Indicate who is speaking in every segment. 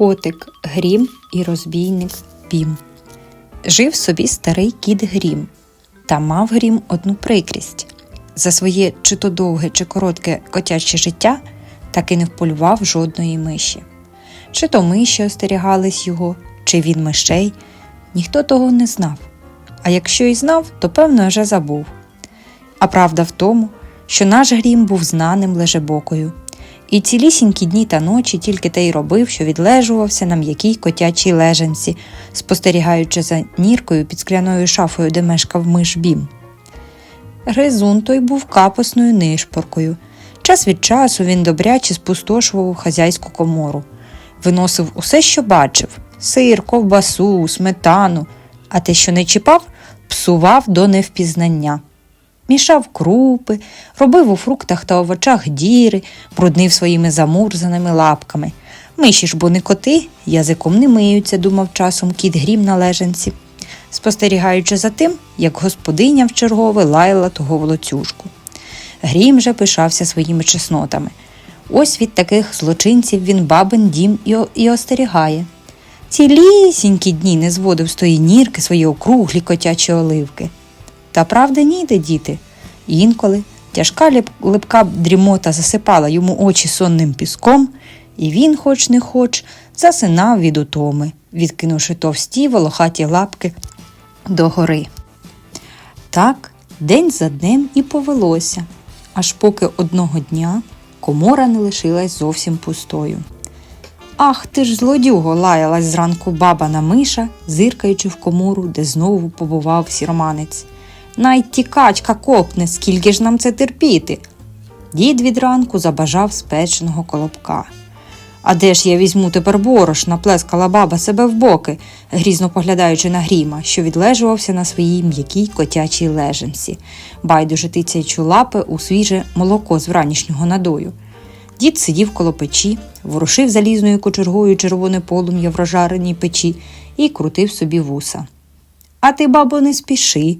Speaker 1: Котик Грім і розбійник Бім. Жив собі старий кіт Грім, та мав Грім одну прикрість. За своє чи то довге, чи коротке котяче життя так і не вполював жодної миші. Чи то миші остерігались його, чи він мишей, ніхто того не знав. А якщо і знав, то певно вже забув. А правда в тому, що наш грім був знаним лежебокою, і цілісінькі дні та ночі тільки те й робив, що відлежувався на м'якій котячій лежанці, спостерігаючи за ніркою під скляною шафою, де мешкав миш бім. Гризун той був капосною нишпоркою. Час від часу він добряче спустошував хазяйську комору, виносив усе, що бачив сир, ковбасу, сметану, а те, що не чіпав, псував до невпізнання. Мішав крупи, робив у фруктах та овочах діри, бруднив своїми замурзаними лапками. Миші ж бо не коти, язиком не миються, думав часом кіт грім на лежанці, спостерігаючи за тим, як господиня в чергове лаяла того волоцюжку. Грім же пишався своїми чеснотами. Ось від таких злочинців він бабин дім і, і остерігає. Цілісінькі дні не зводив з тої нірки свої округлі котячі оливки. Та правда ніде, діти. Інколи тяжка липка дрімота засипала йому очі сонним піском, і він, хоч не хоч, засинав від утоми, відкинувши товсті волохаті лапки догори. Так день за днем і повелося, аж поки одного дня комора не лишилась зовсім пустою. Ах ти ж злодюго, лаялась зранку баба на миша, зиркаючи в комору, де знову побував сіроманець. Най тікачка копне, скільки ж нам це терпіти. Дід від ранку забажав спеченого колобка. А де ж я візьму тепер борошна, плескала баба себе в боки, грізно поглядаючи на гріма, що відлежувався на своїй м'якій котячій лежанці, байдуже тицяючи лапи у свіже молоко з вранішнього надою. Дід сидів коло печі, ворушив залізною кочергою червоне полум'я в розжареній печі і крутив собі вуса. А ти, бабо, не спіши,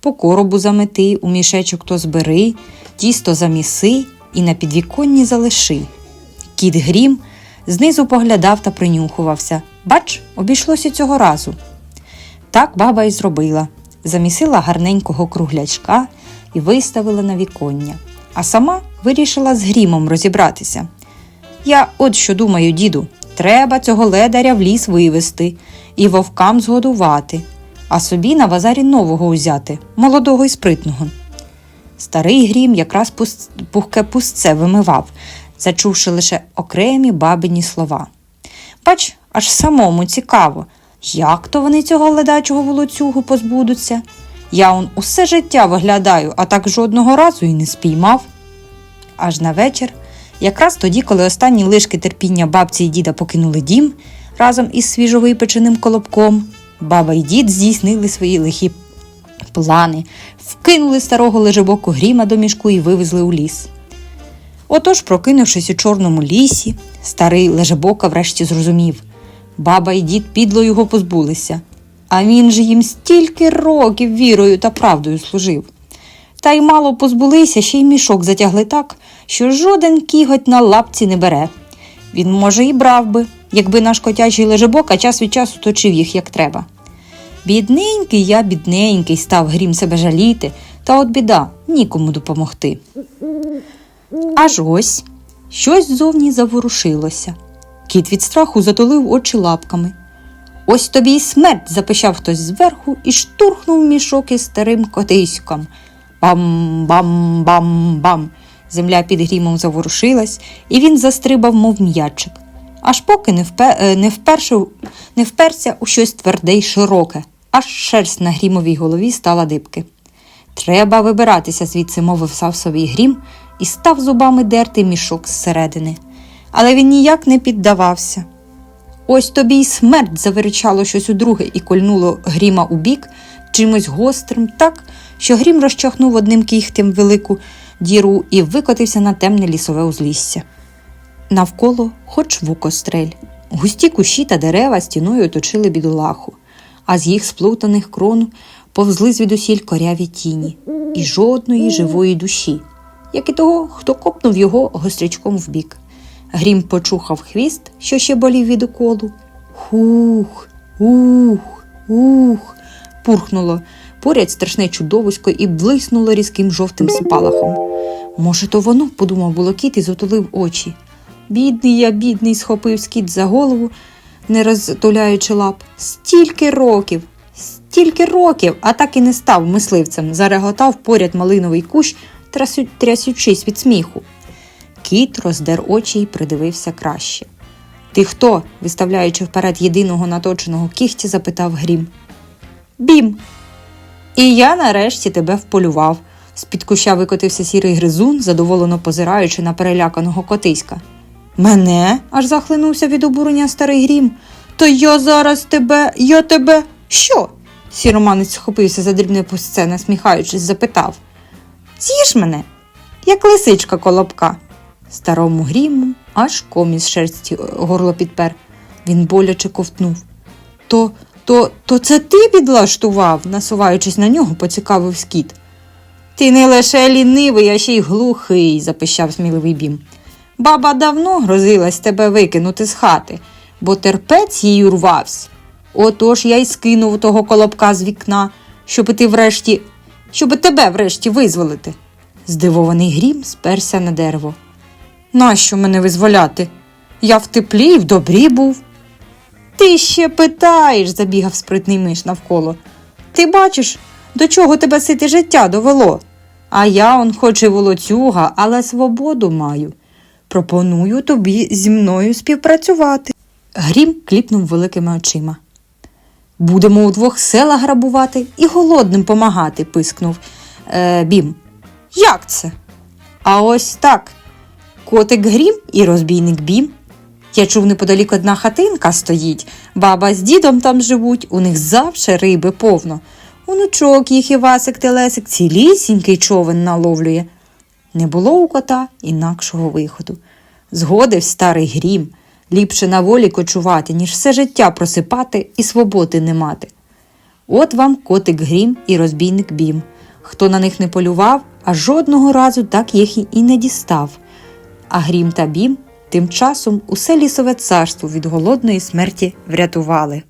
Speaker 1: по коробу замети, у мішечок то збери, тісто заміси і на підвіконні залиши. Кіт грім знизу поглядав та принюхувався. Бач, обійшлося цього разу. Так баба й зробила. Замісила гарненького круглячка і виставила на віконня, а сама вирішила з грімом розібратися. Я от що думаю, діду, треба цього ледаря в ліс вивезти і вовкам згодувати, а собі на базарі нового узяти, молодого і спритного. Старий грім якраз пухке пустце вимивав, зачувши лише окремі бабині слова. Бач, аж самому цікаво, як то вони цього ледачого волоцюгу позбудуться. Я он усе життя виглядаю, а так жодного разу і не спіймав. Аж на вечір, якраз тоді, коли останні лишки терпіння бабці і діда покинули дім разом із свіжовипеченим колобком, баба і дід здійснили свої лихі плани, вкинули старого лежебоку гріма до мішку і вивезли у ліс. Отож, прокинувшись у чорному лісі, старий лежебока врешті зрозумів баба і дід підло його позбулися, а він же їм стільки років вірою та правдою служив. Та й мало позбулися, ще й мішок затягли так, що жоден кіготь на лапці не бере. Він, може, і брав би, якби наш котячий лежебока час від часу точив їх як треба. Бідненький я, бідненький, став грім себе жаліти, та от біда, нікому допомогти. Аж ось щось зовні заворушилося. Кіт від страху затулив очі лапками. Ось тобі й смерть, запищав хтось зверху і штурхнув мішок із старим котиськом. Бам-бам-бам-бам. Земля під грімом заворушилась, і він застрибав, мов м'ячик. Аж поки не, впе... е, не, вперше... не вперся у щось тверде й широке, аж шерсть на грімовій голові стала дибки. Треба вибиратися звідси, мовив собі грім, і став зубами дерти мішок зсередини. Але він ніяк не піддавався. Ось тобі й смерть заверчало щось удруге і кольнуло гріма у бік чимось гострим, так, що грім розчахнув одним кігтем велику діру і викотився на темне лісове узлісся. Навколо хоч вукострель. Густі кущі та дерева стіною оточили бідолаху, а з їх сплутаних крон повзли звідусіль коряві тіні і жодної живої душі, як і того, хто копнув його гострячком в бік. Грім почухав хвіст, що ще болів від уколу. Хух, ух, ух. пурхнуло. Поряд страшне чудовисько і блиснуло різким жовтим спалахом. Може, то воно, подумав булокіт і затулив очі. Бідний я, бідний, схопив скіт за голову, не розтуляючи лап. Стільки років, стільки років, а так і не став мисливцем, зареготав поряд малиновий кущ, трясю- трясючись від сміху. Кіт роздер очі і придивився краще. Ти хто? виставляючи вперед єдиного наточеного кігтя, запитав Грім. Бім. І я нарешті тебе вполював. З-під куща викотився сірий гризун, задоволено позираючи на переляканого котиська. Мене? аж захлинувся від обурення старий грім. То я зараз тебе, я тебе. Що? Сіроманець схопився за дрібне пустце, насміхаючись, запитав. З'їж мене, як лисичка колобка. Старому гріму аж комі з шерсті горло підпер. Він боляче ковтнув. То, то, то це ти підлаштував, насуваючись на нього, поцікавив скіт. Ти не лише лінивий, а ще й глухий, запищав сміливий бім. Баба давно грозилась тебе викинути з хати, бо терпець їй урвався. Отож я й скинув того колобка з вікна, щоб ти врешті, щоб тебе врешті визволити. Здивований грім сперся на дерево. Нащо мене визволяти? Я в теплі й в добрі був. Ти ще питаєш, забігав спритний миш навколо. Ти бачиш, до чого тебе сите життя довело? А я, он хоч і волоцюга, але свободу маю. Пропоную тобі зі мною співпрацювати. Грім кліпнув великими очима. Будемо удвох села грабувати і голодним помагати, пискнув е, Бім. Як це? А ось так. Котик Грім і розбійник Бім. Я чув неподалік одна хатинка стоїть, баба з дідом там живуть, у них завше риби повно. Онучок їх і Васик Телесик цілісінький човен наловлює. Не було у кота інакшого виходу. Згодив старий грім. Ліпше на волі кочувати, ніж все життя просипати і свободи не мати. От вам котик Грім і розбійник Бім. Хто на них не полював, а жодного разу так їх і не дістав. А Грім та Бім тим часом усе лісове царство від голодної смерті врятували.